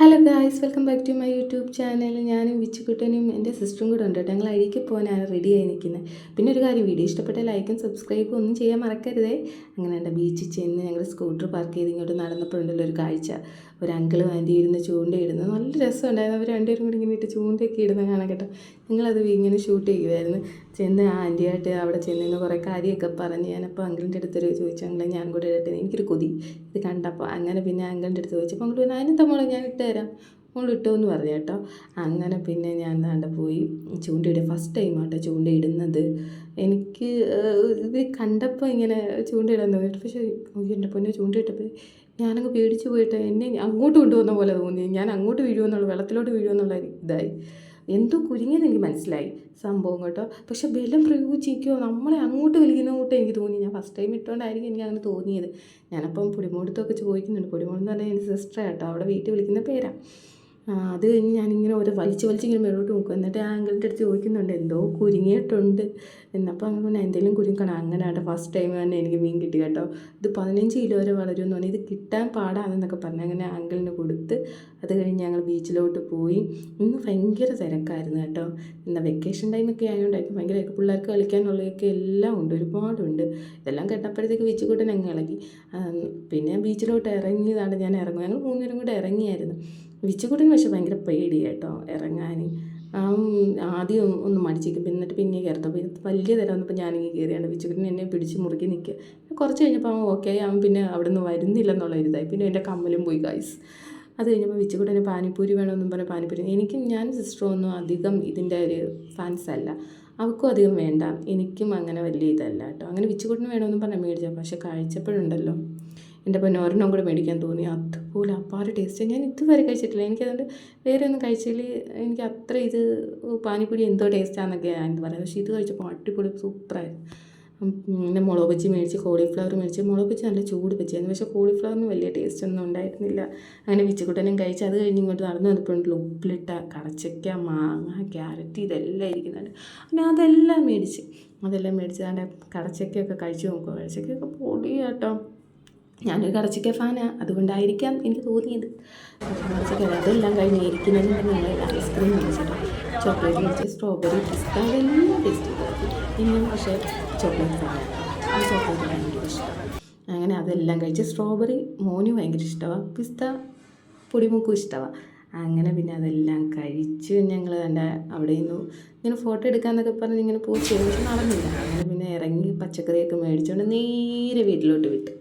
Hello guys welcome back to my YouTube channel ഞാനും വിച്ചുകുട്ടനും എന്റെ സിസ്റ്ററും കൂടെ ഉണ്ട് കേട്ടോ. ഞങ്ങൾ അഴിക്ക് പോകാനാണ് റെഡി ആയി നിൽക്കുന്നത്. പിന്നെ ഒരു കാര്യം വീഡിയോ ഇഷ്ടപ്പെട്ട ലൈക്കും സബ്സ്ക്രൈബും ഒന്നും ചെയ്യാൻ മറക്കരുതേ. അങ്ങനെ എന്റെ ബീച്ചിൽ ചെന്ന് ഞങ്ങൾ സ്കൂട്ടർ പാർക്ക് ചെയ്ത് ഇങ്ങോട്ട് നടന്നപ്പോഴുണ്ടല്ലോ ഒരു കാഴ്ച. ഒരു അങ്കിളും ആന്റി ഇരുന്ന് ചൂണ്ടയിടുന്നു നല്ല രസമുണ്ടായിരുന്നു അവർ രണ്ടുപേരും കൂടി ഇങ്ങനെ ഇട്ട് ചൂണ്ടയൊക്കെ ഇടുന്ന കാണാൻ കേട്ടോ. ഞങ്ങളത് ഇങ്ങനെ ഷൂട്ട് ചെയ്യുമായിരുന്നു ചെന്ന് ആ ആന്റിയായിട്ട് അവിടെ ചെന്നിന്ന് കുറേ കാര്യമൊക്കെ പറഞ്ഞ് ഞാനപ്പോൾ അങ്കിളിന്റെ അടുത്തൊരു ചോദിച്ചു അങ്കിളെ ഞാൻ കൂടെ ഇടട്ടെ എനിക്കൊരു കൊതി. ഇത് കണ്ടപ്പോൾ അങ്ങനെ പിന്നെ അങ്കിളിന്റെ അടുത്ത് ചോദിച്ചപ്പോൾ അങ്ങോട്ട് അതിനെന്താ തമ്മോളം ഞാൻ തരാം. എന്ന് പറഞ്ഞു കേട്ടോ. അങ്ങനെ പിന്നെ ഞാൻ ദാണ്ട പോയി. ചൂണ്ടയിടുക ഫസ്റ്റ് ടൈം ആട്ടോ ചൂണ്ടയിടുന്നത് എനിക്ക് ഇത് കണ്ടപ്പോൾ ഇങ്ങനെ ചൂണ്ടയിടാൻ തോന്നിയിട്ട് പക്ഷേ എന്റെ പൊന്നെ ചൂണ്ടയിട്ടപ്പോൾ ഞാനങ്ങ് പേടിച്ച് പോയിട്ട് എന്നെ അങ്ങോട്ട് കൊണ്ടുവന്ന പോലെ തോന്നി. ഞാൻ അങ്ങോട്ട് വീഴുമെന്നുള്ള വെള്ളത്തിലോട്ട് വീഴുമെന്നുള്ള ഇതായി. എന്തോ കുരുങ്ങിയത് എനിക്ക് മനസ്സിലായി. സംഭവം കേട്ടോ. പക്ഷെ ബലം പ്രയോഗിച്ചിരിക്കുമോ നമ്മളെ അങ്ങോട്ട് വലിക്കുന്ന കൂട്ടം എനിക്ക് തോന്നി. ഞാൻ ഫസ്റ്റ് ടൈം ഇട്ടുകൊണ്ടായിരിക്കും എനിക്ക് അങ്ങനെ തോന്നിയത്. ഞാനപ്പം പൊടിമോടത്തൊക്കെ ചോദിക്കുന്നുണ്ട്. പുടിമോടെന്ന് പറഞ്ഞാൽ എന്റെ സിസ്റ്റർ കേട്ടോ. അവിടെ വീട്ടിൽ വിളിക്കുന്ന പേരാ. ആ, അത് കഴിഞ്ഞ് ഞാനിങ്ങനെ ഓരോ വലിച്ച് വലിച്ച് ഇങ്ങനെ മേലോട്ട് നോക്കും. എന്നിട്ട് ആ ആങ്കിളിന്റെ അടുത്ത് ചോദിക്കുന്നുണ്ട് എന്തോ കുരുങ്ങിയിട്ടുണ്ട്. എന്നപ്പോൾ അങ്ങനെ പറഞ്ഞാൽ എന്തെങ്കിലും കുരുങ്ങണം. അങ്ങനെ ആട്ടെ ഫസ്റ്റ് ടൈം തന്നെ എനിക്ക് മീൻ കിട്ടി കേട്ടോ. ഇത് പതിനഞ്ച് കിലോ വരെ വളരുമെന്ന് പറഞ്ഞാൽ ഇത് കിട്ടാൻ പാടാണെന്നൊക്കെ പറഞ്ഞ് അങ്ങനെ ആങ്കിളിന് കൊടുത്ത് അത് കഴിഞ്ഞ് ഞങ്ങൾ ബീച്ചിലോട്ട് പോയി. ഇന്ന് ഭയങ്കര തിരക്കായിരുന്നു കേട്ടോ. എന്താ വെക്കേഷൻ ടൈമൊക്കെ ആയതുകൊണ്ടായിരിക്കും ഭയങ്കര പിള്ളേർക്ക് കളിക്കാനുള്ളതൊക്കെ എല്ലാം ഉണ്ട് ഒരുപാടുണ്ട്. ഇതെല്ലാം കേട്ടപ്പോഴത്തേക്ക് ബീച്ചിൽ അങ്ങ് ഇളകി. പിന്നെ ബീച്ചിലോട്ട് ഇറങ്ങിയതാണ് ഞാൻ ഇറങ്ങും ഞങ്ങൾ മൂന്നുപേരും കൂടെ ഇറങ്ങിയായിരുന്നു. വിച്ചുകുട്ടന് പക്ഷെ ഭയങ്കര പേടി കേട്ടോ ഇറങ്ങാൻ ആദ്യം ഒന്ന് മടിച്ചിരിക്കും. എന്നിട്ട് പിന്നെ കയറത്തപ്പോൾ ഇത് വലിയ തരം വന്നപ്പോൾ ഞാനിങ്ങനെ കയറിയാണ്. വിച്ചുകുട്ടൻ എന്നെ പിടിച്ച് മുറുക്കി നിൽക്കുക. കുറച്ച് കഴിഞ്ഞപ്പോൾ അവൻ ഓക്കെ അവൻ പിന്നെ അവിടെ നിന്ന് വരുന്നില്ലെന്നുള്ള ഒരു ഇതായി. പിന്നെ എന്റെ കമ്മലും പോയി ഗൈസ് അത് കഴിഞ്ഞപ്പോൾ വിച്ചുകുട്ടന് പാനിപ്പൂരി വേണമെന്നും പറഞ്ഞ് പാനിപ്പൂരി. എനിക്കും ഞാൻ സിസ്റ്ററും ഒന്നും അധികം ഇതിന്റെ ഒരു ഫാൻസ് അല്ല. അവൾക്കും അധികം വേണ്ട. എനിക്കും അങ്ങനെ വലിയ ഇതല്ല കേട്ടോ. അങ്ങനെ വിച്ചുകുട്ടന് വേണമെന്നും പറഞ്ഞാൽ മേടിച്ചാൽ പക്ഷെ കഴിച്ചപ്പോഴുണ്ടല്ലോ. എന്റെ പൊന്നെ ഒരെണ്ണം കൂടെ മേടിക്കാൻ തോന്നി. അതുപോലെ അപ്പാറ് ടേസ്റ്റ് ഞാൻ ഇതുവരെ കഴിച്ചിട്ടില്ല. എനിക്കതുകൊണ്ട് വേറെ ഒന്നും കഴിച്ചതിൽ എനിക്ക് അത്ര ഇത് പാനിപ്പൂരി എന്തോ ടേസ്റ്റാണെന്നൊക്കെ എന്ന് പറയുന്നത്. പക്ഷേ ഇത് കഴിച്ചപ്പോൾ അടിപൊളി സൂപ്പറായിരുന്നു പിന്നെ മുളക് വെച്ച് മേടിച്ച് കോളിഫ്ലവർ മേടിച്ച്. മുളക് വെച്ച് നല്ല ചൂട് വെച്ചായിരുന്നു പക്ഷേ കോളിഫ്ലവറിന് വലിയ ടേസ്റ്റ് ഒന്നും ഉണ്ടായിരുന്നില്ല. അങ്ങനെ വിച്ചുകുട്ടനും കഴിച്ച് അത് കഴിഞ്ഞ് ഇങ്ങോട്ട് നടന്നു വന്നപ്പോഴുണ്ട് ഉപ്പിലിട്ട കടച്ചക്ക മാങ്ങ ക്യാരറ്റ് ഇതെല്ലാം ഇരിക്കുന്നുണ്ട്. അങ്ങനെ അതെല്ലാം മേടിച്ച് അതെല്ലാം മേടിച്ച് അതിന്റെ കടച്ചക്കയൊക്കെ കഴിച്ച് നോക്കുക കടച്ചക്കയൊക്കെ പൊടി കേട്ടോ ഞാനൊരു കറച്ചിക്ക ഫാനാണ് അതുകൊണ്ടായിരിക്കാം എനിക്ക് തോന്നിയത്. കടച്ചക്ക അതെല്ലാം കഴിഞ്ഞ് ഇരിക്കുന്നതിന് ഞങ്ങൾ ഐസ്ക്രീം മേടിച്ചിട്ട് ചോക്ലേറ്റ് മേടിച്ച് സ്ട്രോബെറി പിസ്ത അതെല്ലാം ടേസ്റ്റ് ചെയ്തു ഇനിയും പക്ഷേ ചോക്ലേറ്റ് ഫാനാണ് ആ ചോക്ലേറ്റ് ഭയങ്കര ഇഷ്ടമാണ് അങ്ങനെ അതെല്ലാം കഴിച്ച് സ്ട്രോബെറി മോന് ഭയങ്കര ഇഷ്ടമാണ് പിസ്ത പൊടിമുക്കും ഇഷ്ടമാണ് അങ്ങനെ പിന്നെ അതെല്ലാം കഴിച്ച് ഞങ്ങൾ എന്റെ അവിടെ നിന്ന് ഇങ്ങനെ ഫോട്ടോ എടുക്കാമെന്നൊക്കെ പറഞ്ഞ് ഇങ്ങനെ പോസ്റ്റ് ചെയ്തു നടന്നില്ല. അങ്ങനെ പിന്നെ ഇറങ്ങി പച്ചക്കറിയൊക്കെ മേടിച്ചുകൊണ്ട് നേരെ വീട്ടിലോട്ട് വിട്ടു.